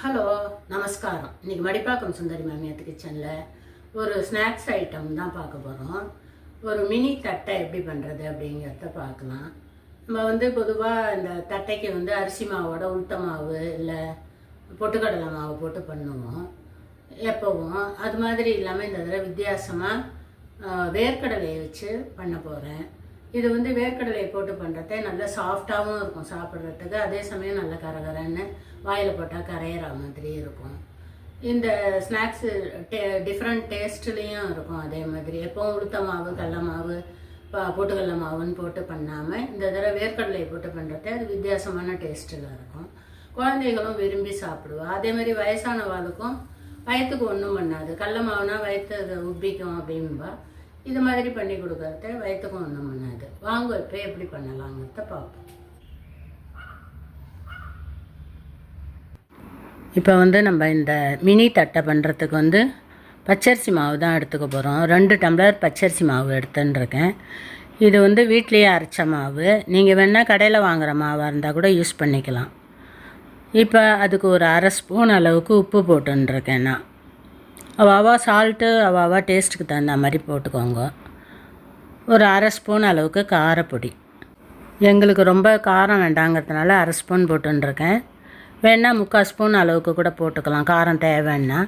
Hello நமஸ்காரம். இன்னைக்கு மடிப்பாக்கம் சுந்தரி மாமியாத்து கிச்சனில் ஒரு ஸ்நாக்ஸ் ஐட்டம் தான் பார்க்க போகிறோம் ஒரு மினி தட்டை எப்படி பண்ணுறது அப்படிங்கிறத பார்க்கலாம். நம்ம வந்து பொதுவாக இந்த தட்டைக்கு வந்து அரிசி மாவோட உளுத்த மாவு இல்லை பொட்டுக்கடலை மாவு போட்டு பண்ணுவோம். எப்போவும். அது மாதிரி இல்லாமல் இந்த தடவை வித்தியாசமாக வேர்க்கடலையை வச்சு பண்ண போகிறேன் இது வந்து வேர்க்கடலையை போட்டு பண்ணுறத நல்லா சாஃப்டாகவும் இருக்கும் சாப்பிட்றதுக்கு. அதே சமயம் நல்ல கரகரன்னு வாயில் போட்டால் கரையிற மாதிரி இருக்கும். இந்த ஸ்நாக்ஸு டே டிஃப்ரெண்ட் டேஸ்ட்லேயும் இருக்கும் அதே மாதிரி. எப்போவும் உளுத்த மாவு கடல மாவு ப- பொட்டுக்கடல மாவுன்னு போட்டு பண்ணாமல் இந்த தடவை வேர்க்கடலையை போட்டு பண்ணுறது அது வித்தியாசமான டேஸ்ட்டில் இருக்கும். குழந்தைகளும் விரும்பி சாப்பிடுவா. அதே மாதிரி வயசானவாளுக்கும் வயத்துக்கு ஒன்றும் பண்ணாது. கடல மாவுனா வயிற்று அதை உப்பிக்கும் அப்படின்பா இது மாதிரி பண்ணி கொடுக்கறத வயிற்றுக்கும் ஒன்றும் பண்ணாது. வாங்க இப்போ எப்படி பண்ணலாங்கிறத பார்ப்போம். இப்போ வந்து நம்ம இந்த மினி தட்டை பண்ணுறதுக்கு வந்து பச்சரிசி மாவு தான் எடுத்துக்க போகிறோம் ரெண்டு டம்ளர் பச்சரிசி மாவு எடுத்துன்னு இது வந்து வீட்லேயே அரைச்ச மாவு. நீங்கள் வேணால் கடையில் வாங்குகிற மாவாக இருந்தால் கூட யூஸ் பண்ணிக்கலாம். இப்போ அதுக்கு ஒரு அரை ஸ்பூன் அளவுக்கு உப்பு போட்டுருக்கேன் நான். அவாவா சால்ட்டு அவாவா டேஸ்ட்டுக்கு தகுந்த மாதிரி போட்டுக்கோங்க. ஒரு அரை ஸ்பூன் அளவுக்கு காரப்பொடி. எங்களுக்கு ரொம்ப காரம் வேண்டாங்கிறதுனால அரை ஸ்பூன் போட்டுருக்கேன் வேணால் முக்கால் ஸ்பூன் அளவுக்கு கூட போட்டுக்கலாம் காரம் தேவைன்னா.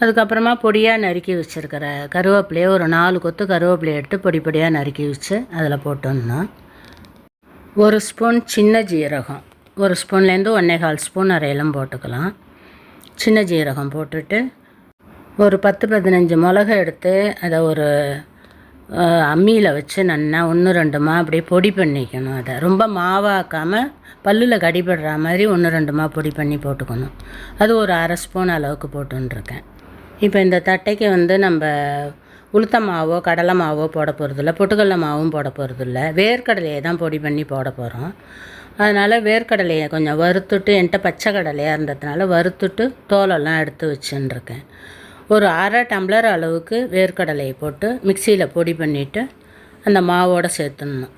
அதுக்கப்புறமா பொடியாக நறுக்கி வச்சுருக்கிற கருவேப்பிலையை ஒரு நாலு கொத்து கருவேப்பிலையை எடுத்து பொடி பொடியாக நறுக்கி வச்சு அதில் போட்டுடணும் ஒரு ஸ்பூன் சின்ன ஜீரகம் ஒரு ஸ்பூன்லேருந்து ஒன்றே கால் ஸ்பூன் அரையிலும் போட்டுக்கலாம். சின்ன ஜீரகம் போட்டுட்டு ஒரு பத்து பதினஞ்சு மிளகா எடுத்து அதை ஒரு அம்மியில் வச்சு நல்லா ஒன்று ரெண்டுமா அப்படியே பொடி பண்ணிக்கணும் அதை. ரொம்ப மாவாக்காமல் பல்லில் கடிபடுற மாதிரி ஒன்று ரெண்டுமா பொடி பண்ணி போட்டுக்கணும். அது ஒரு அரை ஸ்பூன் அளவுக்கு போட்டுருக்கேன் இப்போ இந்த தட்டைக்கு வந்து நம்ம உளுத்த மாவோ கடலை மாவோ போட போகிறதில்ல பொட்டுக்கடலை மாவும் போட போகிறதில்ல வேர்க்கடலையை தான் பொடி பண்ணி போட போகிறோம் அதனால் வேர்க்கடலையை கொஞ்சம் வறுத்துட்டு என்கிட்ட பச்சை கடலையாக இருந்ததுனால வறுத்துட்டு தோலெல்லாம் எடுத்து வச்சுருக்கேன் ஒரு அரை டம்ளர் அளவுக்கு வேர்க்கடலையை போட்டு மிக்சியில் பொடி பண்ணிவிட்டு அந்த மாவோடு சேர்த்துடணும்.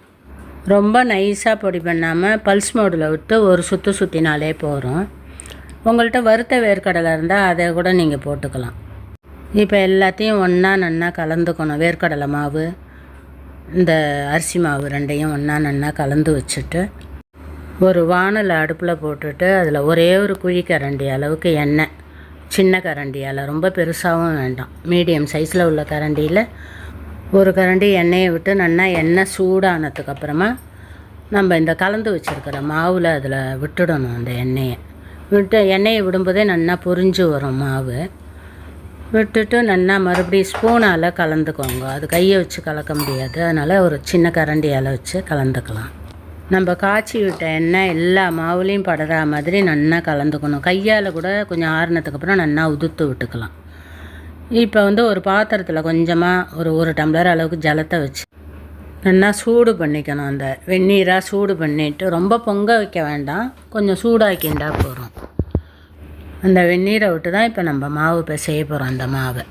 ரொம்ப நைஸாக பொடி பண்ணாமல் பல்ஸ் மோடில் விட்டு ஒரு சுற்று சுற்றினாலே போகிறோம் உங்கள்கிட்ட வறுத்த வேர்க்கடலை இருந்தால் அதை கூட நீங்கள் போட்டுக்கலாம். இப்போ எல்லாத்தையும் ஒன்றா நன்னா கலந்துக்கணும். வேர்க்கடலை மாவு இந்த அரிசி மாவு ரெண்டையும் ஒன்றா நன்னா கலந்து வச்சுட்டு ஒரு வானல் அடுப்பில் போட்டுட்டு அதில் ஒரே ஒரு குழிக்கரண்டி அளவுக்கு எண்ணெய் சின்ன கரண்டியால் ரொம்ப பெருசாகவும் வேண்டாம். மீடியம் சைஸில் உள்ள கரண்டியில் ஒரு கரண்டி எண்ணெயை விட்டு நல்லா எண்ணெய் சூடானதுக்கப்புறமா நம்ம இந்த கலந்து வச்சுருக்கிற மாவில் அதில் விட்டுடணும் அந்த எண்ணெயை. விட்டு எண்ணெயை விடும்போதே நல்லா பொரிஞ்சு வரும் மாவு. விட்டுட்டு நல்லா மறுபடியும் ஸ்பூனால் கலந்துக்கோங்க. அது கையை வச்சு கலக்க முடியாது. அதனால் ஒரு சின்ன கரண்டியால் வச்சு கலந்துக்கலாம். நம்ம காய்ச்சி விட்ட எண்ணெய் எல்லா மாவுலேயும் படுற மாதிரி நல்லா கலந்துக்கணும். கையால் கூட கொஞ்சம் ஆறுனதுக்கப்புறம் நல்லா உதுத்து விட்டுக்கலாம். இப்போ வந்து ஒரு பாத்திரத்தில் கொஞ்சமாக ஒரு ஒரு டம்ளர் அளவுக்கு ஜலத்தை வச்சு நல்லா சூடு பண்ணிக்கணும். அந்த வெந்நீராக சூடு பண்ணிவிட்டு ரொம்ப பொங்க வைக்க வேண்டாம். கொஞ்சம் சூடாக்கிண்டா போகிறோம் அந்த வெந்நீரை விட்டு தான் இப்போ நம்ம மாவு பிசைய போகிறோம் அந்த மாவை.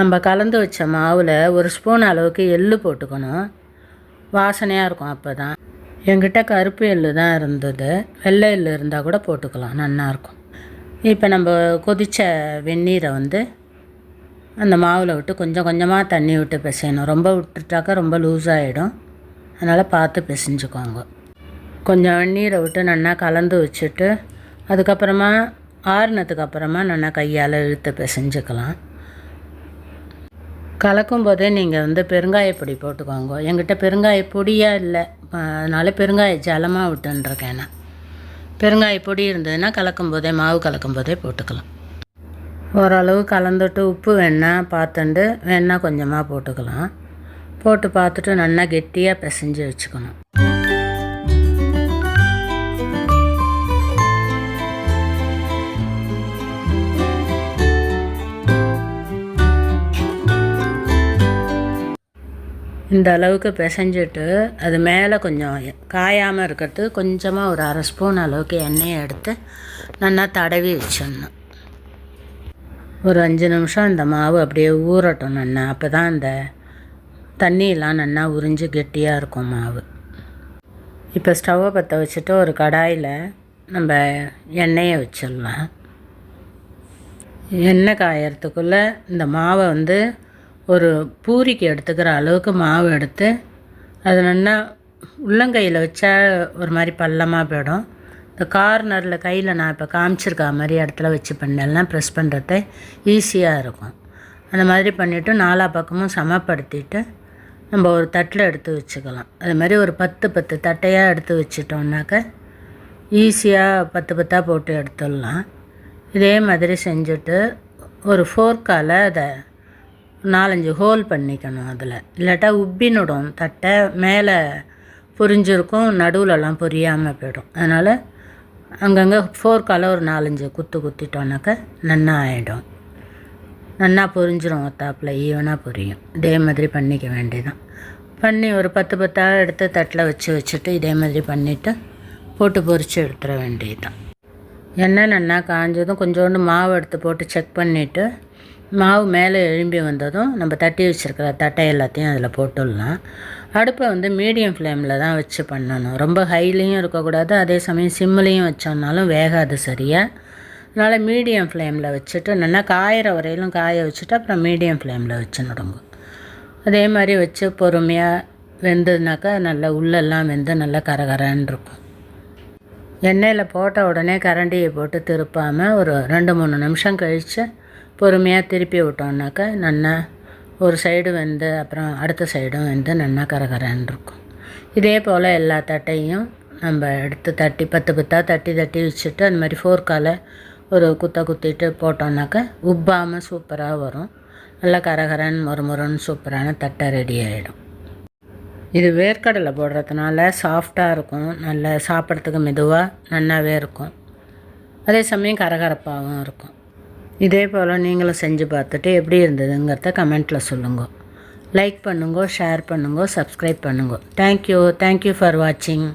நம்ம கலந்து வச்ச மாவில் ஒரு ஸ்பூன் அளவுக்கு எள்ளு போட்டுக்கணும். வாசனையாக இருக்கும் அப்போ தான் என்கிட்ட கருப்பு எள்ளு தான் இருந்தது. வெள்ளை எள்ளு இருந்தால் கூட போட்டுக்கலாம். நல்லாயிருக்கும் இப்போ நம்ம கொதித்த வெந்நீரை வந்து அந்த மாவில் விட்டு கொஞ்சம் கொஞ்சமாக தண்ணி விட்டு பிசையணும். ரொம்ப விட்டுட்டாக்கா ரொம்ப லூஸ் ஆகிடும் அதனால் பார்த்து பிசைஞ்சுக்கோங்க. கொஞ்சம் வெந்நீரை விட்டு நல்லா கலந்து வச்சுட்டு அதுக்கப்புறமா ஆறுனதுக்கு அப்புறமா நல்லா கையால் இழுத்து பிசைஞ்சுக்கலாம். கலக்கும் போதே நீங்கள் வந்து பெருங்காயப்பொடி போட்டுக்கோங்க. எங்கிட்ட பெருங்காய பொடியாக இல்லை. அதனால் பெருங்காய ஜலமாக விட்டுருக்கேன் நான். பெருங்காய பொடி இருந்ததுன்னா கலக்கும் போதே மாவு கலக்கும் போதே போட்டுக்கலாம். ஓரளவு கலந்துட்டு உப்பு வேணா பார்த்துண்டு வேணா கொஞ்சமாக போட்டுக்கலாம். போட்டு பார்த்துட்டு நல்லா கெட்டியாக பிசைஞ்சு வச்சுக்கணும். இந்த அளவுக்கு பிசைஞ்சிட்டு அது மேலே கொஞ்சம் காயாமல் இருக்கிறது கொஞ்சமாக ஒரு அரை ஸ்பூன் அளவுக்கு எண்ணெயை எடுத்து நல்லா தடவி வச்சிடணும். ஒரு அஞ்சு நிமிஷம் இந்த மாவு அப்படியே ஊறட்டும் நல்லா அப்போ தான் அந்த தண்ணியெல்லாம் நல்லா உறிஞ்சு கெட்டியாக இருக்கும் மாவு. இப்போ ஸ்டவ்வை பற்ற வச்சுட்டு ஒரு கடாயில் நம்ம எண்ணெயை வச்சிடலாம். எண்ணெய் காயறதுக்குள்ளே இந்த மாவை வந்து ஒரு பூரிக்கு எடுத்துக்கிற அளவுக்கு மாவு எடுத்து அது நல்லா உள்ளங்கையில் வச்சா ஒரு மாதிரி பள்ளமாக போயிடும். இந்த கார்னரில் கையில் நான் இப்போ காமிச்சிருக்கா மாதிரி இடத்துல வச்சு பண்ணலாம் ப்ரெஸ் பண்ணுறது ஈஸியாக இருக்கும். அந்த மாதிரி பண்ணிவிட்டு நாலா பக்கமும் சமப்படுத்திட்டு நம்ம ஒரு தட்டில் எடுத்து வச்சுக்கலாம். அது மாதிரி ஒரு பத்து பத்து தட்டையாக எடுத்து வச்சிட்டோம்னாக்க ஈஸியாக பத்து பத்தாக போட்டு எடுத்துடலாம். இதே மாதிரி செஞ்சுட்டு ஒரு ஃபோர்க்கால் அதை நாலஞ்சு ஹோல் பண்ணிக்கணும் அதில். இல்லாட்டா உப்பினுடும் தட்டை மேலே பொரிஞ்சிருக்கும் நடுவிலலாம் பொரியாமல் போயிடும். அதனால் அங்கங்கே ஃபோர்க்கால் ஒரு நாலஞ்சு குத்து குத்திட்டோன்னாக்க நன்னா ஆகிடும் நன்னா பொரிஞ்சிரும் ஒத்தாப்பில் ஈவனாக பொரியும். இதே மாதிரி பண்ணிக்க வேண்டியதான் பண்ணி ஒரு பத்து பத்தாக எடுத்து தட்டில் வச்சு வச்சுட்டு இதே மாதிரி பண்ணிவிட்டு போட்டு பொரித்து எடுத்துட வேண்டியதுதான். எண்ணெய் நல்லா காஞ்சதும் கொஞ்சோண்டு மாவு எடுத்து போட்டு செக் பண்ணிவிட்டு மாவு மேலே எழும்பி வந்ததும் நம்ம தட்டி வச்சுருக்கிற தட்டை எல்லாத்தையும் அதில் போட்டுடலாம். அடுப்பை வந்து மீடியம் ஃப்ளேமில் தான் வச்சு பண்ணணும். ரொம்ப ஹைலேயும் இருக்கக்கூடாது அதே சமயம் சிம்லேயும் வச்சோம்னாலும் வேகாது சரியாக அதனால் மீடியம் ஃப்ளேமில் வச்சுட்டு நல்லா காயிற வரையிலும் காய வச்சுட்டு அப்புறம் மீடியம் ஃப்ளேமில் வச்சு நடுங்க. அதே மாதிரி வச்சு பொறுமையாக வெந்ததுனாக்கா நல்லா உள்ளெல்லாம் வெந்து நல்லா கரகரன்னு இருக்கும். எண்ணெயில் போட்ட உடனே கரண்டியை போட்டு திருப்பாமல் ஒரு ரெண்டு மூணு நிமிஷம் கழித்து பொறுமையாக திருப்பி விட்டோம்னாக்கா நல்லா ஒரு சைடு வந்து அப்புறம் அடுத்த சைடும் வந்து நல்லா கரகரன்னு இருக்கும். இதே போல் எல்லா தட்டையும் நம்ம எடுத்து தட்டி பத்து பத்தாக தட்டி தட்டி வச்சுட்டு அந்த மாதிரி ஃபோர்க்கால் ஒரு குத்த குத்திட்டு போட்டோம்னாக்கா உப்பாமல் சூப்பராக வரும். நல்லா கரகரன் மொறுமொறுன்னு சூப்பரான தட்டை ரெடி ஆகிடும் இது வேர்க்கடலை போடுறதுனால சாஃப்டாக இருக்கும். நல்ல சாப்பிட்றதுக்கு மெதுவாக நல்லாவே இருக்கும். அதே சமயம் கரகரப்பாகவும் இருக்கும். இதே போல் நீங்களும் செஞ்சு பார்த்துட்டு எப்படி இருந்ததுங்கிறத கமெண்ட்டில் சொல்லுங்க. லைக் பண்ணுங்க ஷேர் பண்ணுங்க சப்ஸ்கிரைப் பண்ணுங்க. தேங்க்யூ தேங்க்யூ ஃபார் வாட்சிங்